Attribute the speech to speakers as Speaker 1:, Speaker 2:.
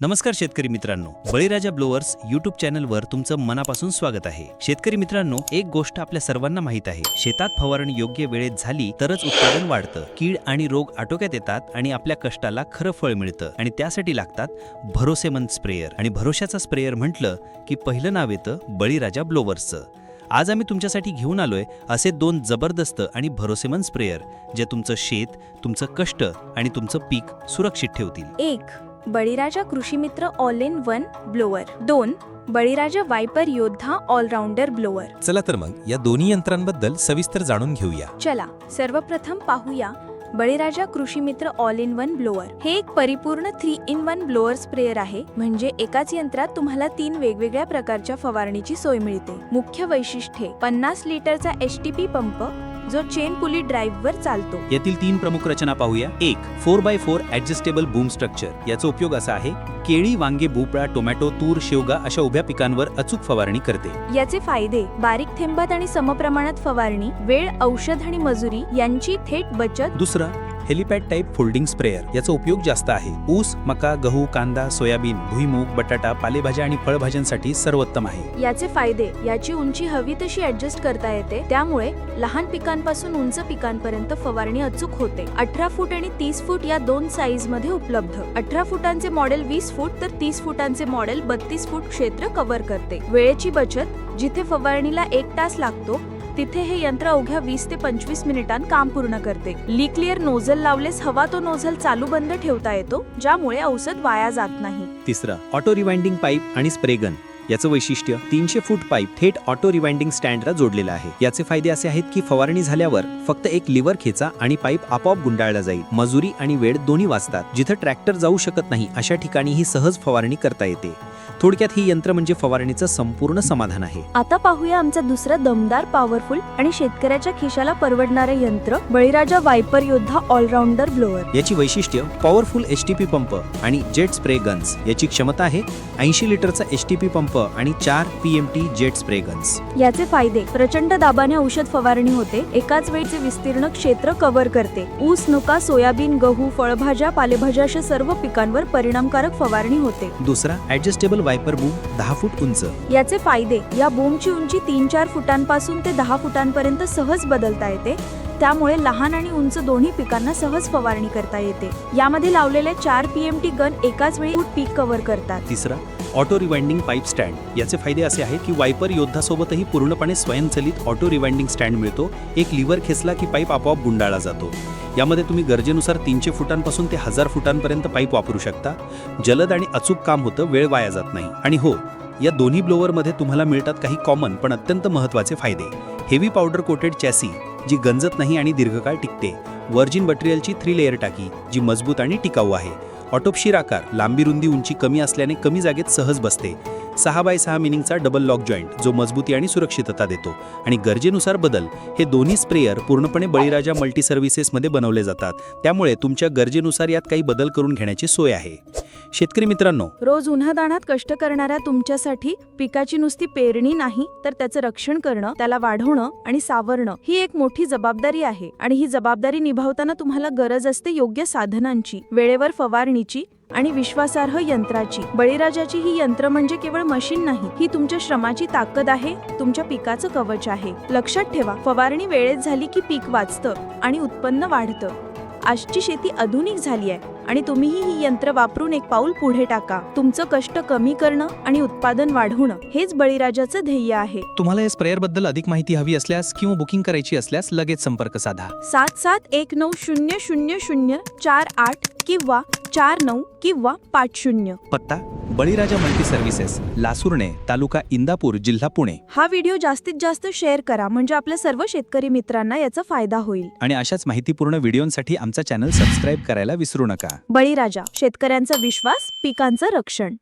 Speaker 1: नमस्कार शेतकरी मित्रांनो. बळीराजा ब्लोअर्स युट्यूब चॅनलवर तुमचं मनापासून स्वागत आहे. शेतकरी मित्रांनो एक गोष्ट आपल्या सर्वांना माहीत आहे. शेतात फवारणी योग्य वेळेत झाली तरच उत्पादन वाढतं. कीड आणि रोग आटोक्यात येतात आणि आपल्या कष्टाला खरं फळ मिळतं. आणि त्यासाठी लागतात भरोसेमंद स्प्रेयर. आणि भरोशाचा स्प्रेयर म्हटलं की पहिलं नाव येतं बळीराजा ब्लोअर्सचं. आज आम्ही तुमच्यासाठी घेऊन आलोय असे दोन जबरदस्त आणि भरोसेमंद स्प्रेयर जे तुमचं शेत तुमचं कष्ट आणि तुमचं पीक सुरक्षित ठेवतील.
Speaker 2: एक बळीराजा कृषीमित्र ऑल इन वन ब्लोअर दोन बळीराजा वायपर योद्धा ऑलराऊंडर ब्लोअर
Speaker 3: चला तर मग या दोन्ही यंत्रांबद्दल सविस्तर जाणून घेऊया.
Speaker 2: चला सर्वप्रथम पाहूया बळीराजा कृषीमित्र ऑल इन वन ब्लोअर हे एक परिपूर्ण three in one blower sprayer आहे. म्हणजे एकाच यंत्रात तुम्हाला तीन वेगवेगळ्या प्रकारच्या फवारणीची सोय मिळते. मुख्य वैशिष्ट्ये पन्नास लिटरचा एच टी पी पंप जो चेन पुली ड्राईव्हवर चालतो.
Speaker 1: यातील तीन प्रमुख रचना पाहूया. एक four by four adjustable boom structure याचा उपयोग असा आहे केळी वांगे भोपळा टोमॅटो तूर शेवगा अशा उभ्या पिकांवर अचूक फवारणी करते.
Speaker 2: याचे फायदे बारीक थेंबात आणि समप्रमाणात फवारणी वेळ औषध आणि मजुरी यांची थेट बचत.
Speaker 3: दुसरा हेलिपॅड टाईप फोल्डिंग स्प्रेअर याचा उपयोग जास्त आहे. ऊस मका गहू कांदा सोयाबीन भुईमूग बटाटा पालेभाज्या आणि फळभाज्यांसाठी सर्वोत्तम आहे.
Speaker 2: याचे फायदे याची उंची हवी तशी ऍडजस्ट करता येते. त्यामुळे लहान पिकांपासून उंच पिकांपर्यंत फवारणी अचूक होते. अठरा फूट आणि तीस फूट या दोन साईजमध्ये उपलब्ध. अठरा फुटांचे मॉडेल वीस फूट तर तीस फुटांचे मॉडेल बत्तीस फूट क्षेत्र कव्हर करते. वेळेची बचत जिथे फवारणीला एक तास लागतो तिथे हे यंत्र अवघ्या वीस ते पंचवीस मिनिटांत काम पूर्ण करते. लिक्लिअर नोझल लावलेस हवा तो नोझल चालू बंद ठेवता येतो ज्यामुळे औषध वाया जात नाही.
Speaker 1: तिसरं ऑटो रिवाइंडिंग पाईप आणि स्प्रेगन याचं वैशिष्ट्य तीनशे फूट पाईप थेट ऑटो रिवाइंडिंग स्टँडला जोडलेला आहे. याचे फायदे असे आहेत की फवारणी झाल्यावर फक्त एक लिव्हर खेचा आणि पाईप आपोआप गुंडाळला जाईल. मजुरी आणि वेळ दोन्ही वाचतात जिथं ट्रॅक्टर जाऊ शकत नाही अशा ठिकाणी ही सहज फवारणी करता येते. थोडक्यात ही यंत्र म्हणजे फवारणीचं संपूर्ण समाधान आहे.
Speaker 2: आता पाहूया आमचं दुसरं दमदार पॉवरफुल आणि शेतकऱ्याच्या खिशाला परवडणारे यंत्र बळीराजा वायपर योद्धा ऑलराऊंडर ब्लोअर
Speaker 1: याची वैशिष्ट्य powerful H T P pump आणि जेट स्प्रे गन्स याची क्षमता आहे ऐंशी लिटरचा एच टी पी पंप आणि चार P M T jet spray guns
Speaker 2: याचे फायदे प्रचंड दाबाने औषध फवारणी होते एकाच वेळचे विस्तीर्ण क्षेत्र कव्हर करते. ऊस नुका सोयाबीन गहू फळभाज्या पालेभाज्या अशा सर्व पिकांवर परिणामकारक फवारणी होते.
Speaker 1: दुसरा ऍडजस्टेबल वायपर बूम दहा फूट उंच.
Speaker 2: याचे फायदे या बूमची उंची तीन चार फुटांपासून ते दहा फुटांपर्यंत सहज बदलता येते. त्यामुळे लहान आणि उंच दोन्ही पिकांना सहज फवारणी करता येते. यामध्ये लावलेले चार पीएमटी गन एकाच वेळी पीक कव्हर करतात.
Speaker 1: तिसरा ऑटो रिवाइंडिंग पाईप स्टँड. याचे फायदे असे आहेत की वायपर योद्धासोबतही पूर्णपणे स्वयंचलित ऑटो रिवाइंडिंग स्टँड मिळतो. एक लिव्हर खेचला की पाईप आपोआप गुंडाळा जातो. यामध्ये तुम्ही गरजेनुसार तीनशे फुटांपासून ते हजार फुटांपर्यंत पाईप वापरू शकता. जलद आणि अचूक काम होतं वेळ वाया जात नाही. आणि हो या दोन्ही ब्लोअरमध्ये तुम्हाला मिळतात काही कॉमन पण अत्यंत महत्त्वाचे फायदे. हेवी पावडर कोटेड चॅसी जी गंजत नाही आणि दीर्घकाळ टिकते. वर्जिन मटेरियलची थ्री लेअर टाकी जी मजबूत आणि टिकाऊ आहे. ऑटोपशीर आकार लांबी रुंदी उंची कमी असल्याने कमी जागेत सहज बसते. सहा बाय सहा मिनिंगचा डबल लॉक जॉईंट जो मजबूती आणि सुरक्षितता देतो. आणि गरजेनुसार बदल हे दोन्ही स्प्रेयर पूर्णपणे बळीराजा मल्टी सर्व्हिसेसमध्ये बनवले जातात. त्यामुळे तुमच्या गरजेनुसार यात काही बदल करून घेण्याची सोय आहे. शेतकरी मित्रांनो.
Speaker 2: रोज उन्हादाणात कष्ट करणाऱ्या तुमच्यासाठी पिकाची नुसती पेरणी नाही तर त्याचं रक्षण करणं त्याला वाढवणं आणि सावरणं ही एक मोठी जबाबदारी आहे. आणि ही जबाबदारी निभावताना तुम्हाला गरज असते योग्य साधनांची वेळेवर फवारणीची आणि विश्वासार्ह यंत्राची. बळीराजाची ही यंत्र म्हणजे केवळ मशीन नाही ही तुमच्या श्रमाची ताकद आहे तुमच्या पिकाचं कवच आहे. लक्षात ठेवा फवारणी वेळेत झाली की पीक वाचतं आणि उत्पन्न वाढतं. आजची शेती आधुनिक झाली आहे आणि तुम्हीही ही यंत्र वापरून एक पाऊल पुढे टाका. तुमचं कष्ट कमी करणं आणि उत्पादन वाढवणं हेच बळीराजाचं ध्येय आहे.
Speaker 3: तुम्हाला या स्प्रेअरबद्दल अधिक माहिती हवी असल्यास किंवा बुकिंग करायची असल्यास लगेच संपर्क साधा.
Speaker 2: सात सात एक नऊ शून्य शून्य शून्य चार आठ किंवा चार नऊ किंवा पाच शून्य.
Speaker 3: पत्ता बळीराजा मल्टी सर्व्हिसेस लासुर्णे तालुका इंदापूर जिल्हा पुणे.
Speaker 2: हा व्हिडिओ जास्तीत जास्त शेअर करा म्हणजे आपल्या सर्व शेतकरी मित्रांना याचा फायदा होईल.
Speaker 3: आणि अशाच माहितीपूर्ण व्हिडिओंसाठी आमचा चॅनल सबस्क्राईब करायला विसरू नका.
Speaker 2: बळीराजा शेतकऱ्यांचा विश्वास पिकांचं रक्षण.